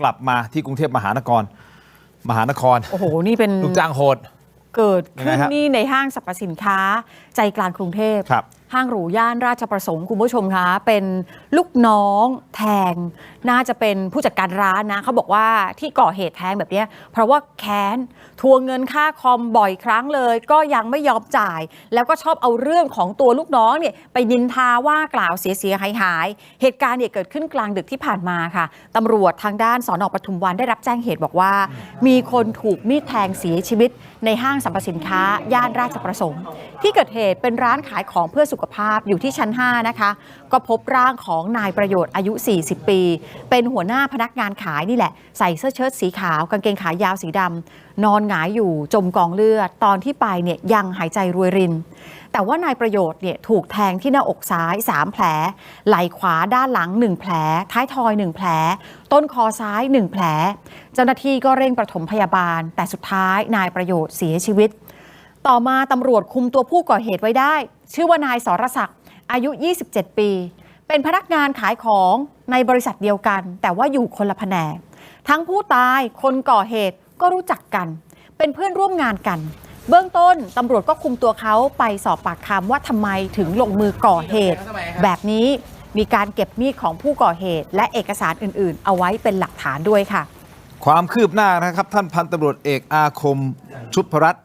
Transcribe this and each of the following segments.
กลับมาที่กรุงเทพมหานคร มหานครโอ้โหนี่เป็นลูกจ้างโหด เกิดขึ้นยังไงฮะ นี่ในห้างสรรพสินค้าใจกลางกรุงเทพ ครับ ห้างหรูย่านราชประสงค์คุณผู้ชมคะเป็นลูกน้องแทง น่าจะเป็นผู้จัดการร้านนะเขาบอกว่าที่ก่อเหตุแทงแบบนี้เพราะว่าแค้นทวงเงินค่าคอมบ่อยครั้งเลย ก็ยังไม่ยอมจ่าย แล้วก็ชอบเอาเรื่องของตัวลูกน้องเนี่ยไปนินทาว่ากล่าวเสียเสียหายหายเหตุการณ์เนี่ยเกิดขึ้นกลางดึกที่ผ่านมาค่ะตำรวจทางด้านสอนอปทุมวันได้รับแจ้งเหตุบอกว่า มีคนถูกมีดแทงเสียชีวิต ในห้างสรรพสินค้าย่านราชประสงค์ ที่เกิดเหตุเป็นร้านขายของเพื่อสุขภาพอยู่ที่ชั้น 5 นะคะ ก็พบร่างของนายประโยชน์อายุ 40 ปี เป็นหัวหน้าพนักงานขายนี่แหละ ใส่เสื้อเชิ้ตสีขาว กางเกงขายาวสีดำนอนหงายอยู่จมกองเลือด ตอนที่ไปเนี่ยยังหายใจรวยริน แต่ว่านายประโยชน์เนี่ยถูกแทงที่หน้าอกซ้าย 3 แผล ไหล่ขวาด้านหลัง 1 แผล ท้ายทอย 1 แผล ต้นคอซ้าย 1 แผล เจ้าหน้าที่ก็เร่งปฐมพยาบาล แต่สุดท้ายนายประโยชน์เสียชีวิต ต่อมาตำรวจคุมตัวผู้ก่อเหตุไว้ได้ ชื่อว่านายสรศักดิ์อายุ 27 ปี เป็นพนักงานขายของในบริษัทเดียวกัน แต่ว่าอยู่คนละแผนกทั้งผู้ตายคนก่อเหตุก็รู้จักกัน เป็นเพื่อนร่วมงานกัน เบื้องต้นตำรวจก็คุมตัวเขาไปสอบปากคำว่าทำไมถึงลงมือก่อเหตุ แบบนี้มีการเก็บมีดของผู้ก่อเหตุ และเอกสารอื่น ๆ เอาไว้เป็นหลักฐานด้วยค่ะ ความคืบหน้านะครับ ท่านพันตำรวจเอกอาคมชุดพรัต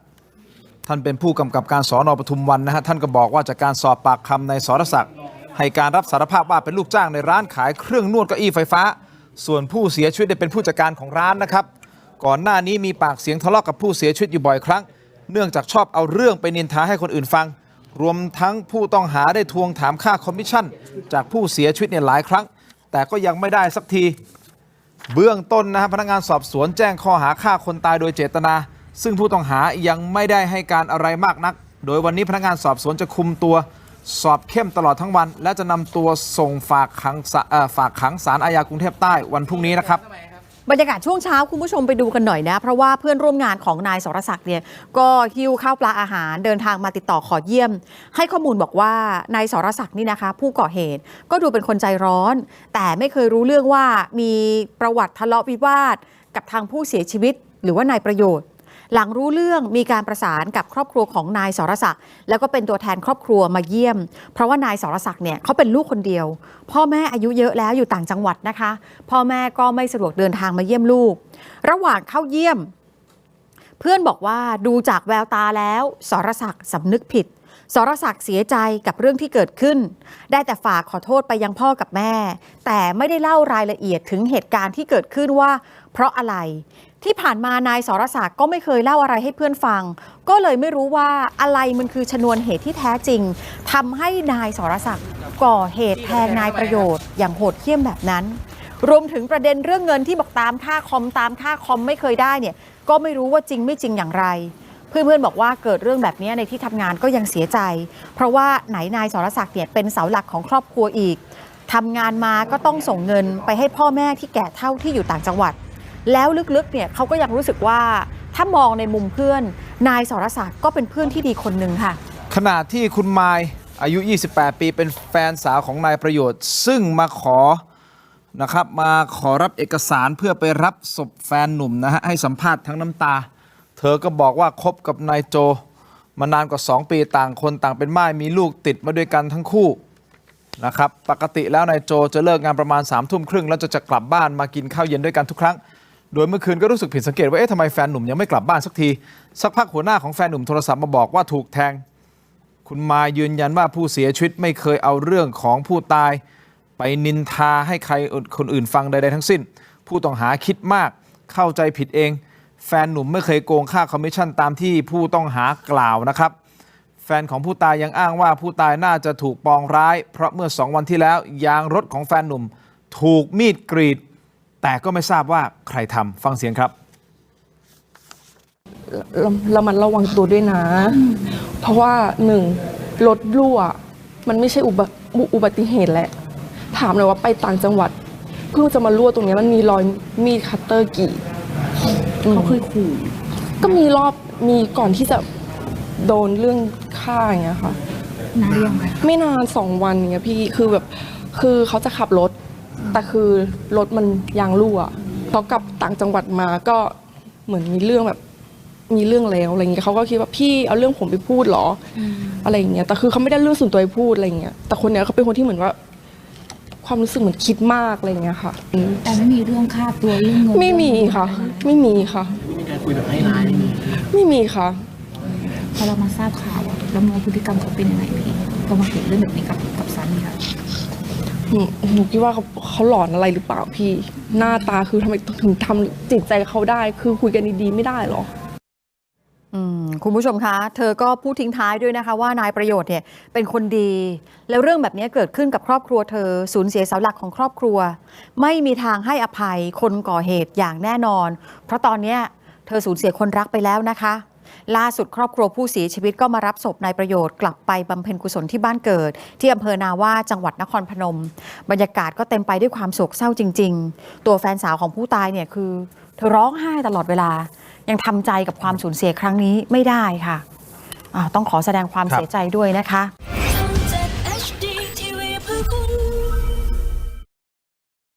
ท่านเป็นผู้กำกับการสอนอปทุมวันนะฮะท่านก็บอกว่าจากการสอบปากคำในสรศักดิ์ให้การรับสารภาพว่าเป็นลูกจ้างในร้านขายเครื่องนวดเก้าอี้ไฟฟ้า ส่วนผู้เสียชีวิตเนี่ยเป็นผู้จัดการของร้านนะครับ ก่อนหน้านี้มีปากเสียงทะเลาะกับผู้เสียชีวิตอยู่บ่อยครั้ง เนื่องจากชอบเอาเรื่องไปนินทาให้คนอื่นฟัง รวมทั้งผู้ต้องหาได้ทวงถามค่าคอมมิชชั่น จากผู้เสียชีวิตเนี่ยหลายครั้ง แต่ก็ยังไม่ได้สักที เบื้องต้นนะฮะพนักงานสอบสวนแจ้งข้อหาฆ่าคนตายโดยเจตนา ซึ่งผู้ต้องหายังไม่ได้ให้การอะไรมากนัก โดยวันนี้พนักงานสอบสวนจะคุมตัวสอบเข้มตลอดทั้งวัน และจะนำตัวส่งฝากขังศาเอ่อฝากขังศาลอาญากรุงเทพใต้วันพรุ่งนี้นะครับบรรยากาศช่วงเช้าคุณผู้ชมไปดูกันหน่อยนะ เพราะว่าเพื่อนร่วมงานของนายสรศักดิ์เนี่ยก็หิ้วข้าวปลาอาหารเดินทางมาติดต่อขอเยี่ยม ให้ข้อมูลบอกว่านายสรศักดิ์นี่นะคะ ผู้ก่อเหตุก็ดูเป็นคนใจร้อน แต่ไม่เคยรู้เรื่องว่ามีประวัติทะเลาะวิวาท กับทางผู้เสียชีวิต หรือว่านายประโยชน์ หลังรู้เรื่องมีการประสานกับครอบครัวของนายสรศักดิ์แล้วก็เป็นตัวแทนครอบครัวมาเยี่ยม เพราะว่านายสรศักดิ์เนี่ยเขาเป็นลูกคนเดียว พ่อแม่อายุเยอะแล้วอยู่ต่างจังหวัดนะคะ พ่อแม่ก็ไม่สะดวกเดินทางมาเยี่ยมลูก ระหว่างเข้าเยี่ยม เพื่อนบอกว่าดูจากแววตาแล้วสรศักดิ์สำนึกผิดสรศักดิ์เสียใจกับเรื่องที่เกิดขึ้น ได้แต่ฝากขอโทษไปยังพ่อกับแม่ แต่ไม่ได้เล่ารายละเอียดถึงเหตุการณ์ที่เกิดขึ้นว่า เพราะอะไร ที่ผ่านมานายสรศักดิ์ก็ไม่เคยเล่าอะไรให้เพื่อนฟัง ก็เลยไม่รู้ว่าอะไรมันคือชนวนเหตุที่แท้จริงทำให้นายสรศักดิ์ก่อเหตุแทงนายประโยชน์ อย่างโหดเหี้ยมแบบนั้น รวมถึงประเด็นเรื่องเงินที่บอกตามค่าคอมตามค่าคอมไม่เคยได้เนี่ยก็ไม่รู้ว่าจริงไม่จริงอย่างไร เพื่อนๆบอกว่าเกิดเรื่องแบบนี้ในที่ทำงานก็ยังเสียใจ เพราะว่าไหนนายสรศักดิ์เนี่ยเป็นเสาหลักของครอบครัวอีกทำงานมาก็ต้องส่งเงินไปให้พ่อแม่ที่แก่เท่าที่อยู่ต่างจังหวัด แล้วลึกๆเนี่ยเขาก็ยังรู้สึกว่าถ้ามองในมุมเพื่อน นายสรศักดิ์ก็เป็นเพื่อนที่ดีคนหนึ่งค่ะ ขณะที่คุณมายอายุ 28 ปีเป็นแฟนสาวของนายประโยชน์ ซึ่งมาขอนะครับมาขอรับเอกสารเพื่อไปรับศพแฟนหนุ่มนะฮะให้สัมภาษณ์ทั้งน้ำตา เธอก็บอกว่าคบกับนายโจ มานานกว่า 2 ปีต่างคนต่างเป็นม่ายมีลูกติดมาด้วยกันทั้งคู่นะครับปกติแล้วนายโจจะเลิกงานประมาณ3ามทุ่มครึ่งแล้วจะจะกลับบ้านมากินข้าวเย็นด้วยกันทุกครั้ง โดยเมื่อคืนก็รู้สึกผิดสังเกตว่าเอ๊ะทำไมแฟนหนุ่มยังไม่กลับบ้านสักที สักพักหัวหน้าของแฟนหนุ่มโทรศัพท์มาบอกว่าถูกแทง คุณมายืนยันว่าผู้เสียชีวิตไม่เคยเอาเรื่องของผู้ตาย ไปนินทาให้ใครคนอื่นฟังใดๆทั้งสิ้น ผู้ต้องหาคิดมากเข้าใจผิดเอง แฟนหนุ่มไม่เคยโกงค่าคอมมิชชั่นตามที่ผู้ต้องหากล่าวนะครับแฟนของผู้ตายยังอ้างว่าผู้ตายน่าจะถูกปองร้าย เพราะเมื่อสองวันที่แล้วยางรถของแฟนหนุ่ม ถูกมีดกรีด แต่ก็ไม่ทราบว่าใครทำฟังเสียงครับเราเรามันระวังตัวด้วยนะ เพราะว่าหนึ่งรถรั่ว มันไม่ใช่อุบัอุบัติเหตุแหละ ถามเลยว่าไปต่างจังหวัด เพิ่งจะมารั่วตรงเนี้ยมันมีรอยมีดคัตเตอร์กรีดเขาเคยขู่ก็มีรอบมีก่อนที่จะโดนเรื่องฆ่าอย่างเงี้ยค่ะนานยังไงไม่นานสองวันอย่างเงี้ยพี่คือแบบคือเขาจะขับรถ แต่คือรถมันยางรั่วพอกลับต่างจังหวัดมาก็เหมือนมีเรื่องแบบมีเรื่องแล้วอะไรเงี้ยเขาก็คิดว่าพี่เอาเรื่องผมไปพูดเหรอออะไรอย่างเงี้ยแต่คือเขาไม่ได้เรื่องส่วนตัวไปพูดอะไรเงี้ยแต่คนเนี้ยเขาเป็นคนที่เหมือนว่า ความรู้สึกเหมือนคิดมากอะไรเงี้ยค่ะอืมแต่ไม่มีเรื่องค่าตัวเรื่องเงินไม่มีค่ะ ไม่มีค่ะไม่มีการคุยแบบให้ร้ายไม่มีไม่มีค่ะพอเรามาทราบข่าวอะเรามองพฤติกรรมเขาเป็นยังไงพี่พอมาเห็นเรื่องแบบนี้กับกับสามีค่ะ หนูหนูคิดว่าเขาเขาหลอนอะไรหรือเปล่าพี่ หน้าตาคือทำไมถึงทำจิตใจเขาได้ คือคุยกันดีๆไม่ได้หรออืมคุณผู้ชมคะ เธอก็พูดทิ้งท้ายด้วยนะคะว่านายประโยชน์เนี่ยเป็นคนดี แล้วเรื่องแบบนี้เกิดขึ้นกับครอบครัวเธอสูญเสียเสาหลักของครอบครัว ไม่มีทางให้อภัยคนก่อเหตุอย่างแน่นอน เพราะตอนนี้เธอสูญเสียคนรักไปแล้วนะคะ ล่าสุดครอบครัวผู้เสียชีวิตก็มารับศพนายประโยชน์กลับไปบำเพ็ญกุศลที่บ้านเกิด ที่อำเภอนาว่าจังหวัดนครพนม บรรยากาศก็เต็มไปด้วยความโศกเศร้าจริง ๆ ตัวแฟนสาวของผู้ตายเนี่ยคือ เธอร้องไห้ตลอดเวลา ยังทำใจกับความสูญเสียครั้งนี้ไม่ได้ค่ะอ้าวต้องขอแสดงความเสียใจด้วยนะคะ